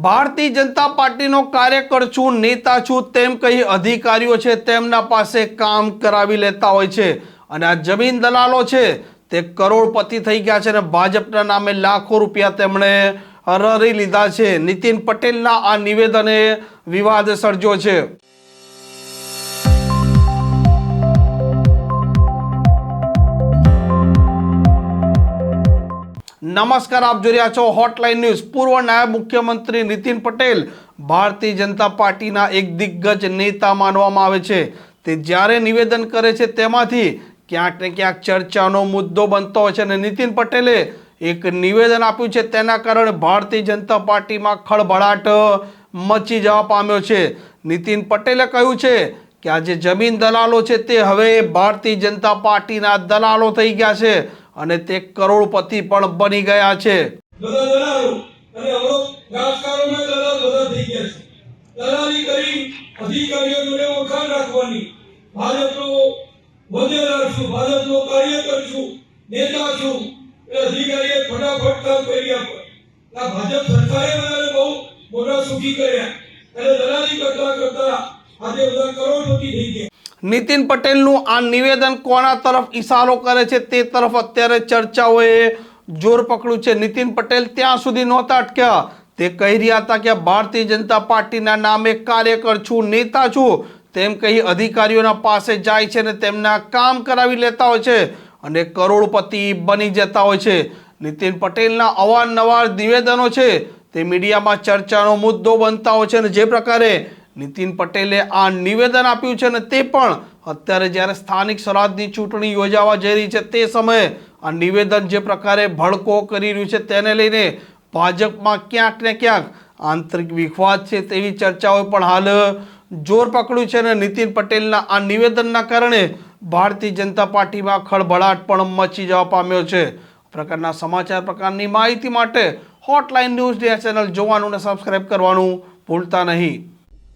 ભારતીય જનતા પાર્ટીનો કાર્યકર છું, નેતા છું, તેમ કહી અધિકારીઓ છે, તેમના પાસે કામ કરાવી લેતા હોય છે. અને આ જમીન દલાલો છે, તે કરોડપતિ થઈ ગયા છે અને ભાજપના નામે લાખો રૂપિયા તેમણે રરી લીધા છે. નીતિન પટેલના આ નિવેદને વિવાદ સર્જ્યો છે. નમસ્કાર, આપ જોઈ રહ્યા છો હોટલાઇન ન્યૂઝ પૂર્વ નાયબ મુખ્યમંત્રી નીતિન પટેલ ભારતીય જનતા પાર્ટીના એક દિગ્ગજ નેતા માનવામાં આવે છે. તે જ્યારે નિવેદન કરે છે તેમાંથી ક્યાંક ને ક્યાંક ચર્ચાનો મુદ્દો બનતો હોય છે અને નીતિન પટેલે એક નિવેદન આપ્યું છે. તેના કારણે ભારતીય જનતા પાર્ટીમાં ખળભળાટ મચી જવા પામ્યો છે. નીતિન પટેલે કહ્યું છે કે આ જે જમીન દલાલો છે તે હવે ભારતીય જનતા પાર્ટીના દલાલો થઈ ગયા છે. અને તે કરોડપતિ પણ બની ગયા છે. દલાલો કરી અધિકારીઓ જોડે ઓળખાણ રાખવાની. ભાજપનો હોદ્દેદાર છું, ભાજપનો કાર્યકર છું છું. એટલે અધિકારીએ ફટાફટ કામ કરી ભાજપ સરકારે બહુ મોટા સુખી કર્યા. એટલે દલાલી કરતા કરતા આજે બધા કરોડપતિ થઈ ગયા. નીતિન પટેલનું આ નિવેદન કોના તરફ ઈશારો કરે છે તે તરફ અત્યારે ચર્ચાઓએ જોર પકડ્યું છે. નીતિન પટેલ ત્યાં સુધી નહોતા અટક્યા. તે કહી રહ્યા હતા કે ભારતીય જનતા પાર્ટીના નામે કાર્યકર છું, નેતા છું. તેમ કહી અધિકારીઓના પાસે જાય છે અને તેમના કામ કરાવી લેતા હોય છે અને કરોડપતિ બની જતા હોય છે. નીતિન પટેલના અવારનવાર નિવેદનો છે તે મીડિયામાં ચર્ચાનો મુદ્દો બનતા હોય છે અને જે પ્રકારે નીતિન પટેલે આ નિવેદન આપ્યું છે અને તે પણ અત્યારે જ્યારે સ્થાનિક સ્વરાજની ચૂંટણી યોજાવા જઈ રહી છે તે સમયે આ નિવેદન જે પ્રકારે ભડકો કરી રહ્યું છે તેને લઈને ભાજપમાં ક્યાંક ને ક્યાંક આંતરિક વિખવાદ છે તેવી ચર્ચાઓ પણ હાલ જોર પકડ્યું છે અને નીતિન પટેલના આ નિવેદનના કારણે ભારતીય જનતા પાર્ટીમાં ખળભળાટ પણ મચી જવા પામ્યો છે. પ્રકારના સમાચાર પ્રકારની માહિતી માટે હોટલાઇન ન્યૂઝ ડે ચેનલ જોવાનું અને સબસ્ક્રાઇબ કરવાનું ભૂલતા નહીં.